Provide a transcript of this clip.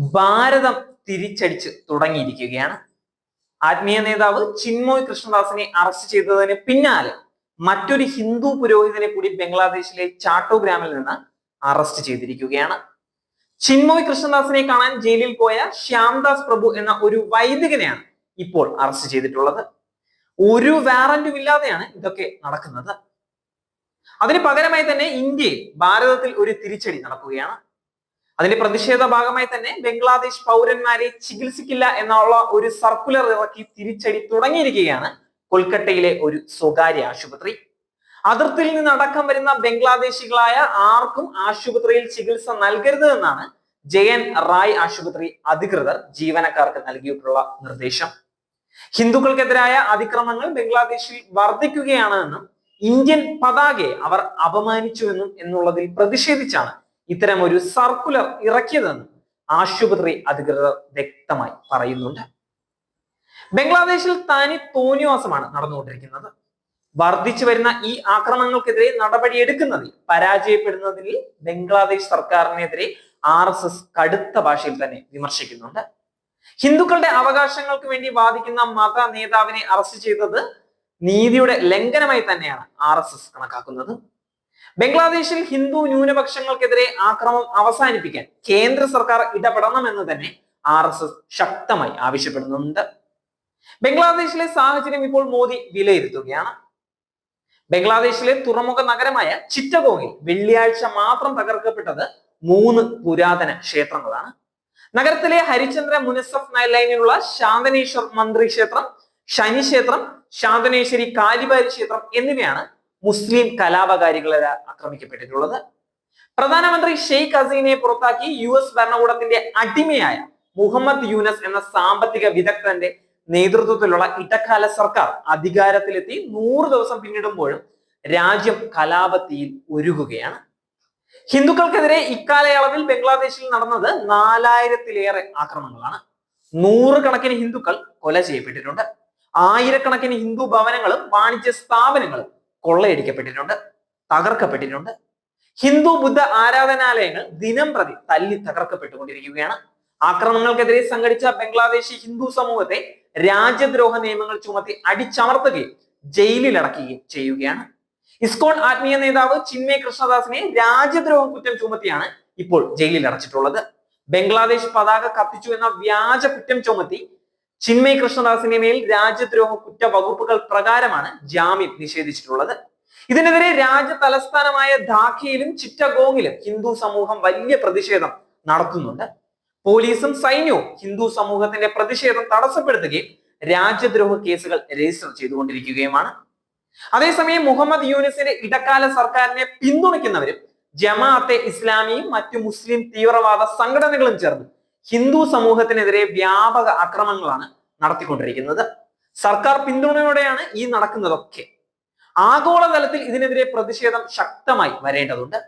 ഭാരതം തിരിച്ചടിച്ച് തുടങ്ങിയിരിക്കുകയാണ്. ആത്മീയ നേതാവ് ചിന്മോയ് കൃഷ്ണദാസിനെ അറസ്റ്റ് ചെയ്തതിന് പിന്നാലെ മറ്റൊരു ഹിന്ദു പുരോഹിതനെ കൂടി ബംഗ്ലാദേശിലെ ചാട്ടോഗ്രാമിൽ നിന്ന് അറസ്റ്റ് ചെയ്തിരിക്കുകയാണ്. ചിന്മോയ് കൃഷ്ണദാസിനെ കാണാൻ ജയിലിൽ പോയ ശ്യാംദാസ് പ്രഭു എന്ന ഒരു വൈദികനെയാണ് ഇപ്പോൾ അറസ്റ്റ് ചെയ്തിട്ടുള്ളത്. ഒരു വാറന്റും ഇല്ലാതെയാണ് ഇതൊക്കെ നടക്കുന്നത്. അതിന് പകരമായി തന്നെ ഇന്ത്യയിൽ ഭാരതത്തിൽ ഒരു തിരിച്ചടി നടക്കുകയാണ്. അതിന്റെ പ്രതിഷേധ ഭാഗമായി തന്നെ ബംഗ്ലാദേശ് പൗരന്മാരെ ചികിത്സിക്കില്ല എന്നുള്ള ഒരു സർക്കുലർ ഇറക്കി തിരിച്ചടി തുടങ്ങിയിരിക്കുകയാണ് കൊൽക്കത്തയിലെ ഒരു സ്വകാര്യ ആശുപത്രി. അതിർത്തിയിൽ നിന്ന് അടക്കം വരുന്ന ബംഗ്ലാദേശികളായ ആർക്കും ആശുപത്രിയിൽ ചികിത്സ നൽകരുത് എന്നാണ് ജയൻ റായ് ആശുപത്രി അധികൃതർ ജീവനക്കാർക്ക് നൽകിയിട്ടുള്ള നിർദ്ദേശം. ഹിന്ദുക്കൾക്കെതിരായ അതിക്രമങ്ങൾ ബംഗ്ലാദേശിൽ വർദ്ധിക്കുകയാണ് എന്നും ഇന്ത്യൻ പതാകയെ അവർ അപമാനിച്ചുവെന്നും എന്നുള്ളതിൽ പ്രതിഷേധിച്ചാണ് ഇത്തരം ഒരു സർക്കുലർ ഇറക്കിയതെന്ന് ആശുപത്രി അധികൃതർ വ്യക്തമായി പറയുന്നുണ്ട്. ബംഗ്ലാദേശിൽ തനി തോന്നിവാസമാണ് നടന്നുകൊണ്ടിരിക്കുന്നത്. വർദ്ധിച്ചു വരുന്ന ഈ ആക്രമണങ്ങൾക്കെതിരെ നടപടിയെടുക്കുന്നതിൽ പരാജയപ്പെടുന്നതിൽ ബംഗ്ലാദേശ് സർക്കാരിനെതിരെ ആർ എസ് എസ് കടുത്ത ഭാഷയിൽ തന്നെ വിമർശിക്കുന്നുണ്ട്. ഹിന്ദുക്കളുടെ അവകാശങ്ങൾക്ക് വേണ്ടി വാദിക്കുന്ന മത നേതാവിനെ അറസ്റ്റ് ചെയ്തത് നീതിയുടെ ലംഘനമായി തന്നെയാണ് ആർ കണക്കാക്കുന്നത്. ബംഗ്ലാദേശിൽ ഹിന്ദു ന്യൂനപക്ഷങ്ങൾക്കെതിരെ ആക്രമം അവസാനിപ്പിക്കാൻ കേന്ദ്ര സർക്കാർ ഇടപെടണം എന്ന് തന്നെ ആർ എസ് എസ് ശക്തമായി ആവശ്യപ്പെടുന്നുണ്ട്. ബംഗ്ലാദേശിലെ സാഹചര്യം ഇപ്പോൾ മോദി വിലയിരുത്തുകയാണ്. ബംഗ്ലാദേശിലെ തുറമുഖ നഗരമായ ചിറ്റഗോങ്ങിൽ വെള്ളിയാഴ്ച മാത്രം തകർക്കപ്പെട്ടത് മൂന്ന് പുരാതന ക്ഷേത്രങ്ങളാണ്. നഗരത്തിലെ ഹരിചന്ദ്ര മുനസഫ് ലൈനിലുള്ള ശാന്തനേശ്വർ മന്ത്രി ക്ഷേത്രം ശനി ക്ഷേത്രം ശാന്തനേശ്വരി കാലിബാരി ക്ഷേത്രം എന്നിവയാണ് മുസ്ലിം കലാപകാരികളെ ആക്രമിക്കപ്പെട്ടിട്ടുള്ളത്. പ്രധാനമന്ത്രി ഷെയ്ഖ് ഹസീനയെ പുറത്താക്കി യു എസ് ഭരണകൂടത്തിന്റെ അടിമയായ മുഹമ്മദ് യൂനസ് എന്ന സാമ്പത്തിക വിദഗ്ധന്റെ നേതൃത്വത്തിലുള്ള ഇടക്കാല സർക്കാർ അധികാരത്തിലെത്തി നൂറ് ദിവസം പിന്നിടുമ്പോഴും രാജ്യം കലാപത്തിയിൽ ഒരുകുകയാണ് ഹിന്ദുക്കൾക്കെതിരെ ഇക്കാലയളവിൽ ബംഗ്ലാദേശിൽ നടന്നത് നാലായിരത്തിലേറെ ആക്രമണങ്ങളാണ്. നൂറുകണക്കിന് ഹിന്ദുക്കൾ കൊല ചെയ്യപ്പെട്ടിട്ടുണ്ട്. ആയിരക്കണക്കിന് ഹിന്ദു ഭവനങ്ങളും വാണിജ്യ സ്ഥാപനങ്ങളും കൊള്ളയടിക്കപ്പെട്ടിട്ടുണ്ട് തകർക്കപ്പെട്ടിട്ടുണ്ട്. ഹിന്ദു ബുദ്ധ ആരാധനാലയങ്ങൾ ദിനം പ്രതി തല്ലി തകർക്കപ്പെട്ടുകൊണ്ടിരിക്കുകയാണ്. ആക്രമണങ്ങൾക്കെതിരെ സംഘടിച്ച ബംഗ്ലാദേശി ഹിന്ദു സമൂഹത്തെ രാജ്യദ്രോഹ നിയമങ്ങൾ ചുമത്തി അടിച്ചമർത്തുകയും ജയിലിലടക്കുകയും ചെയ്യുകയാണ്. ഇസ്കോൺ ആത്മീയ നേതാവ് ചിന്മയ കൃഷ്ണദാസിനെ രാജ്യദ്രോഹ കുറ്റം ചുമത്തിയാണ് ഇപ്പോൾ ജയിലിൽ അടച്ചിട്ടുള്ളത് ബംഗ്ലാദേശ് പതാക കത്തിച്ചു എന്ന വ്യാജ കുറ്റം ചുമത്തി ചിന്മയ് കൃഷ്ണദാസിന്റെ മേൽ രാജ്യദ്രോഹ കുറ്റ വകുപ്പുകൾ പ്രകാരമാണ് ജാമ്യം നിഷേധിച്ചിട്ടുള്ളത്. ഇതിനെതിരെ രാജ്യ തലസ്ഥാനമായ ധാക്കയിലും ചിറ്റഗോങ്ങിലും ഹിന്ദു സമൂഹം വലിയ പ്രതിഷേധം നടത്തുന്നുണ്ട്. പോലീസും സൈന്യവും ഹിന്ദു സമൂഹത്തിന്റെ പ്രതിഷേധം തടസ്സപ്പെടുത്തുകയും രാജ്യദ്രോഹ കേസുകൾ രജിസ്റ്റർ ചെയ്തുകൊണ്ടിരിക്കുകയുമാണ്. അതേസമയം മുഹമ്മദ് യൂനിസിന്റെ ഇടക്കാല സർക്കാരിനെ പിന്തുണയ്ക്കുന്നവരും ജമാഅത്തെ ഇസ്ലാമിയും മറ്റു മുസ്ലിം തീവ്രവാദ സംഘടനകളും ചേർന്ന് ഹിന്ദു സമൂഹത്തിനെതിരെ വ്യാപക ആക്രമണങ്ങളാണ് നടത്തിക്കൊണ്ടിരിക്കുന്നത്. സർക്കാർ പിന്തുണയോടെയാണ് ഈ നടക്കുന്നതൊക്കെ. ആഗോളതലത്തിൽ ഇതിനെതിരെ പ്രതിഷേധം ശക്തമായി വരേണ്ടതുണ്ട്.